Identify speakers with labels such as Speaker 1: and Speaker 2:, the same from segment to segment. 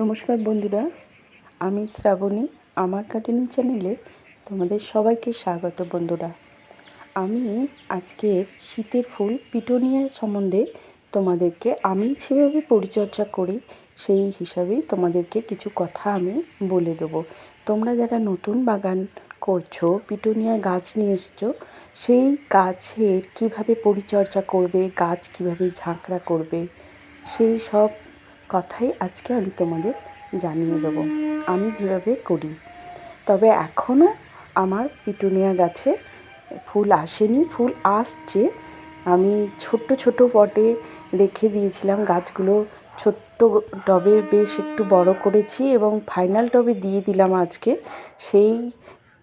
Speaker 1: নমস্কার বন্ধুরা, আমি শ্রাবণী আমার গার্ডেনিং চ্যানেলে তোমাদের সবাইকে স্বাগত বন্ধুরা। আমি আজকের শীতের ফুল পিটোনিয়া সম্বন্ধে তোমাদেরকে আমি যেভাবে পরিচর্যা করি, সেই হিসাবেই তোমাদেরকে কিছু কথা আমি বলে দেবো। তোমরা যারা নতুন বাগান করছ, পিটোনিয়া গাছ নিয়ে এসছো, সেই গাছের কীভাবে পরিচর্যা করবে, গাছ কীভাবে ঝাঁকড়া করবে, সেই সব কথাই আজকে আমি তোমাদের জানিয়ে দেবো। আমি যেভাবে করি। তবে এখনও আমার পিটুনিয়া গাছে ফুল আসেনি, ফুল আসছে। আমি ছোট্ট ছোট পটে রেখে দিয়েছিলাম গাছগুলো। ছোট্ট টবে বেশ একটু বড় করেছি এবং ফাইনাল টবে দিয়ে দিলাম আজকে। সেই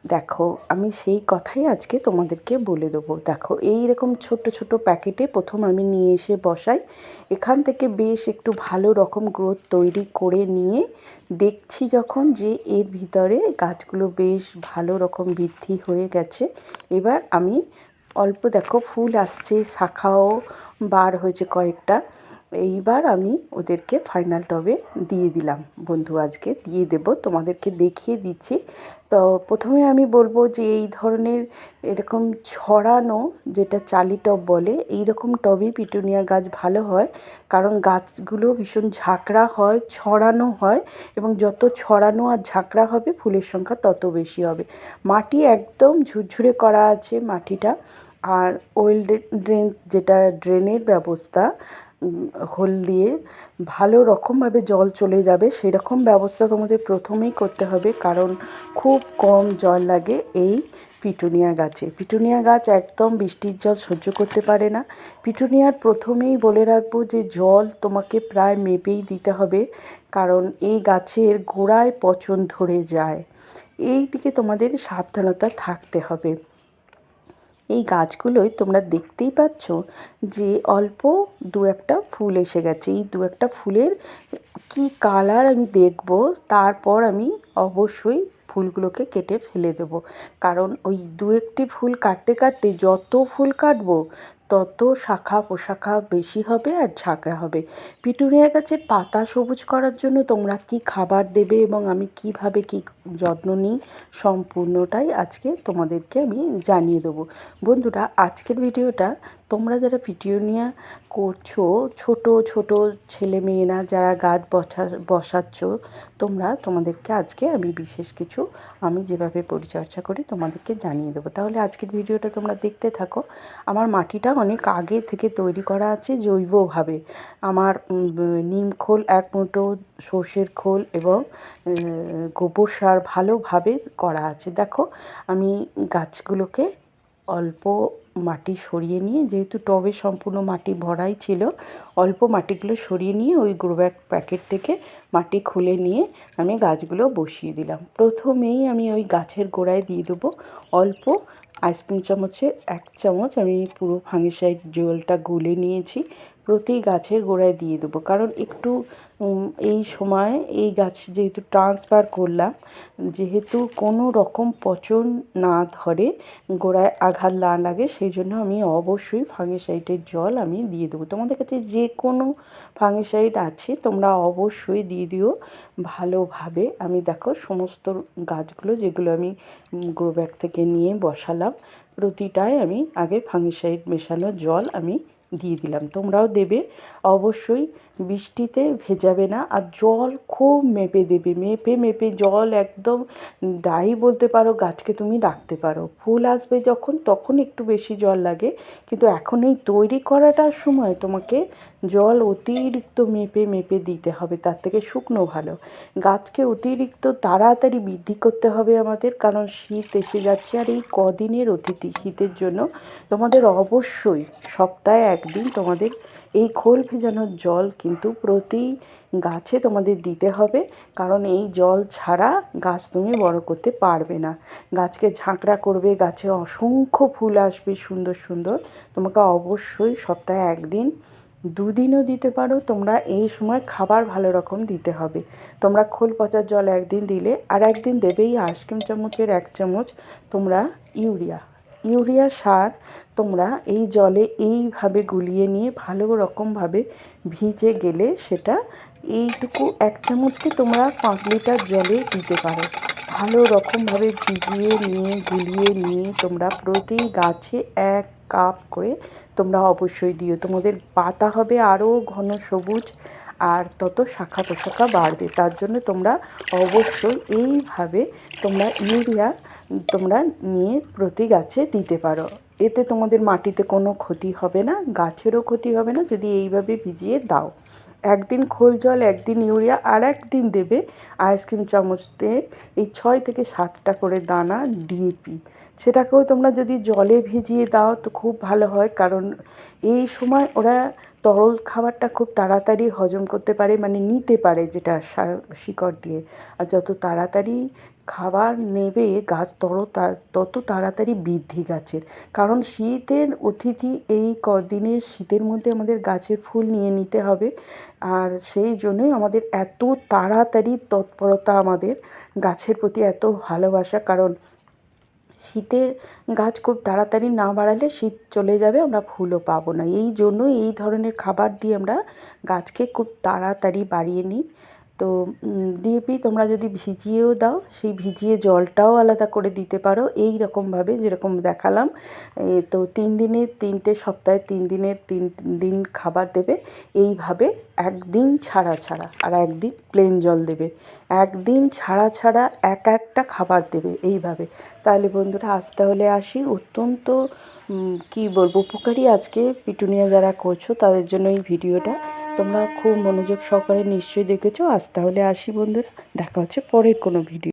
Speaker 1: দেখো, আমি সেই কথাই আজকে তোমাদেরকে বলে দেবো। দেখো, এই রকম ছোট ছোট প্যাকেটে প্রথম আমি নিয়ে এসে বসাই। এখান থেকে বেশ একটু ভালো রকম গ্রোথ তৈরি করে নিয়ে দেখছি যখন যে এর ভিতরে গাছগুলো বেশ ভালো রকম বৃদ্ধি হয়ে গেছে। এবার আমি অল্প দেখো, ফুল আসছে, শাখাও বার হয়েছে কয়েকটা। এইবার আমি ওদেরকে ফাইনাল টবে দিয়ে দিলাম। বন্ধু, আজকে দিয়ে দেব, তোমাদেরকে দেখিয়ে দিচ্ছি। তো প্রথমে আমি বলব যে এই ধরনের এরকম ছড়ানো যেটা চালি টব বলে এই রকম টবেই পিটুনিয়া গাছ ভালো হয়, কারণ গাছগুলো ভীষণ ঝাঁকড়া হয়, ছড়ানো হয় এবং যত ছড়ানো আর ঝাঁকড়া হবে, ফুলের সংখ্যা তত বেশি হবে। মাটি একদম ঝুরঝুরে করা আছে মাটিটা, আর ওয়েল ড্রেন যেটা ড্রেনের ব্যবস্থা হোল দিয়ে ভালো রকমভাবে জল চলে যাবে, সেরকম ব্যবস্থা তোমাদের প্রথমেই করতে হবে। কারণ খুব কম জল লাগে এই পিটুনিয়া গাছে। পিটুনিয়া গাছ একদম বৃষ্টির জল সহ্য করতে পারে না। পিটুনিয়ার প্রথমেই বলে রাখব যে, জল তোমাকে প্রায় মেপেই দিতে হবে। কারণ এই গাছের গোড়ায় পচন ধরে যায়। এই দিকে তোমাদের সাবধানতা থাকতে হবে। এই গাছগুলোই তোমরা দেখতেই পাচ্ছ যে অল্প দু একটা ফুল এসে গেছে। এই দু একটা ফুলের কি কালার আমি দেখব, তারপর আমি অবশ্যই ফুলগুলোকে কেটে ফেলে দেব। কারণ ওই দু একটি ফুল কাটতে কাটতে যত ফুল কাটবো তত শাখা পোশাখা বেশি হবে আর ঝাঁকড়া হবে। পিটুনিয়া গাছের পাতা সবুজ করার জন্য তোমরা কি খাবার দেবে এবং আমি কীভাবে কি যত্ন নিই সম্পূর্ণটাই আজকে তোমাদেরকে আমি জানিয়ে দেবো। বন্ধুরা, আজকের ভিডিওটা তোমরা যারা পিটুনিয়া করছ, ছোট ছোট ছেলে মেয়েরা যারা গাছ বসা বসাচ্ছ, তোমরা তোমাদেরকে আজকে আমি বিশেষ কিছু আমি যেভাবে পরিচর্যা করি তোমাদেরকে জানিয়ে দেবো। তাহলে আজকের ভিডিওটা তোমরা দেখতে থাকো। আমার মাটিটা অনেক আগে থেকে তৈরি করা আছে জৈবভাবে। আমার নিম খোল এক মুঠো, সর্ষের খোল এবং গোবর সার ভালোভাবে করা আছে। দেখো, আমি গাছগুলোকে অল্প মাটি সরিয়ে নিয়ে, যেহেতু টবে সম্পূর্ণ মাটি ভরাই ছিল, অল্প মাটিগুলো সরিয়ে নিয়ে ওই গ্রো ব্যাগ প্যাকেট থেকে মাটি খুলে নিয়ে আমি গাছগুলো বসিয়ে দিলাম। প্রথমেই আমি ওই গাছের গোড়ায় দিয়ে দেবো অল্প আইসক্রিম চামচের এক চামচ, আমি পুরো ফাঙ্গিসাইড জলটা গুলে নিয়েছি, প্রতি গাছের গোড়ায় দিয়ে দেবো। কারণ একটু এই সময় এই গাছ যেহেতু ট্রান্সফার করলাম, যেহেতু কোনো রকম পচন না ধরে গোড়ায় আঘাত না লাগে, সেই জন্য আমি অবশ্যই ফাঙ্গিসাইডের জল আমি দিয়ে দেবো। তোমাদের কাছে যে কোনো ফাঙ্গিসাইড আছে, তোমরা অবশ্যই দিয়ে দিও ভালোভাবে। আমি দেখো সমস্ত গাছগুলো যেগুলো আমি গ্রো ব্যাগ থেকে নিয়ে বসালাম প্রতিটায় আমি আগে ফাঙ্গিসাইড মেশানো জল আমি দিয়ে দিলাম। তোমরাও দেবে। অবশ্যই বৃষ্টিতে ভেজাবে না আর জল খুব মেপে দেবে। মেপে মেপে জল একদম ডাই বলতে পারো, গাছকে তুমি রাখতে পারো। ফুল আসবে যখন, তখন একটু বেশি জল লাগে। কিন্তু এখন এই তৈরি করাটার সময় তোমাকে জল অতিরিক্ত মেপে মেপে দিতে হবে। তার থেকে শুকনো ভালো। গাছকে অতিরিক্ত তাড়াতাড়ি বৃদ্ধি করতে হবে আমাদের। কারণ শীত এসে যাচ্ছে আর এই কদিনের অতিথি শীতের জন্য তোমাদের অবশ্যই সপ্তাহে একদিন তোমাদের এই খোল ভেজানোর জল কিন্তু প্রতি গাছে তোমাদের দিতে হবে। কারণ এই জল ছাড়া গাছ তুমি বড় করতে পারবে না। গাছকে ঝাঁকড়া করবে, গাছে অসংখ্য ফুল আসবে সুন্দর সুন্দর। তোমাকে অবশ্যই সপ্তাহে একদিন দুদিনও দিতে পারো। তোমরা এই সময় খাবার ভালো রকম দিতে হবে। তোমরা খোল পচার জল একদিন দিলে আর একদিন দেবেই আইসক্রিম চামচের এক চামচ তোমরা ইউরিয়া। ইউরিয়া সার তোমরা এই জলে এইভাবে গুলিয়ে নিয়ে ভালো রকমভাবে ভিজে গেলে সেটা এইটুকু এক চামচকে তোমরা পাঁচ লিটার জলে দিতে পারো। ভালো রকমভাবে ভিজিয়ে নিয়ে, গুলিয়ে নিয়ে তোমরা প্রতি গাছে এক কাপ করে তোমরা অবশ্যই দিও। তোমাদের পাতা হবে আরও ঘন সবুজ আর তত শাখা পোশাখা বাড়বে। তার জন্য তোমরা অবশ্যই এইভাবে তোমরা ইউরিয়া তোমরা নিয়ে প্রতি গাছে দিতে পারো। এতে তোমাদের মাটিতে কোনো ক্ষতি হবে না, গাছেরও ক্ষতি হবে না, যদি এইভাবে ভিজিয়ে দাও। একদিন খোল জল, একদিন ইউরিয়া, আর একদিন দেবে আইসক্রিম চামচতে এই ছয় থেকে সাতটা করে দানা ডিএপি সেটাকেও তোমরা যদি জলে ভিজিয়ে দাও তো খুব ভালো হয়, কারণ এই সময় ওরা তরল খাবারটা খুব তাড়াতাড়ি হজম করতে পারে মানে নিতে পারে যেটা শিকড় দিয়ে। আর যত তাড়াতাড়ি খাবার নেবে, গাছ তত তত তাড়াতাড়ি বৃদ্ধি গাছের। কারণ শীতের অতিথি এই কদিনে শীতের মধ্যে আমাদের গাছের ফুল নিয়ে নিতে হবে। আর সেই জন্যই আমাদের এত তাড়াতাড়ি তৎপরতা আমাদের গাছের প্রতি এত ভালোবাসা। কারণ শীতের গাছ খুব তাড়াতাড়ি না বাড়ালে শীত চলে যাবে, আমরা ফুলও পাবো না। এই জন্য এই ধরনের খাবার দিয়ে আমরা গাছকে খুব তাড়াতাড়ি বাড়িয়ে নিই। তো ডিএপি তোমরা যদি ভিজিয়েও দাও, সেই ভিজিয়ে জলটাও আলাদা করে দিতে পারো। এই রকমভাবে যেরকম দেখালাম তো তিন দিনের, তিনটে সপ্তাহে তিন দিনের, তিন দিন খাবার দেবে। এইভাবে একদিন ছাড়া ছাড়া, আর একদিন প্লেন জল দেবে। একদিন ছাড়া ছাড়া এক একটা খাবার দেবে এইভাবে। তাহলে বন্ধুরা, আজ তাহলে আসি। অত্যন্ত কী বলব, উপকারী আজকে পিটুনিয়া যারা করছ, তাদের জন্য এই ভিডিওটা। তোমরা খুব মনোযোগ সহকারে নিশ্চয়ই দেখেছ। আজ তাহলে আসি বন্ধুরা। দেখা হচ্ছে পরের কোনো ভিডিও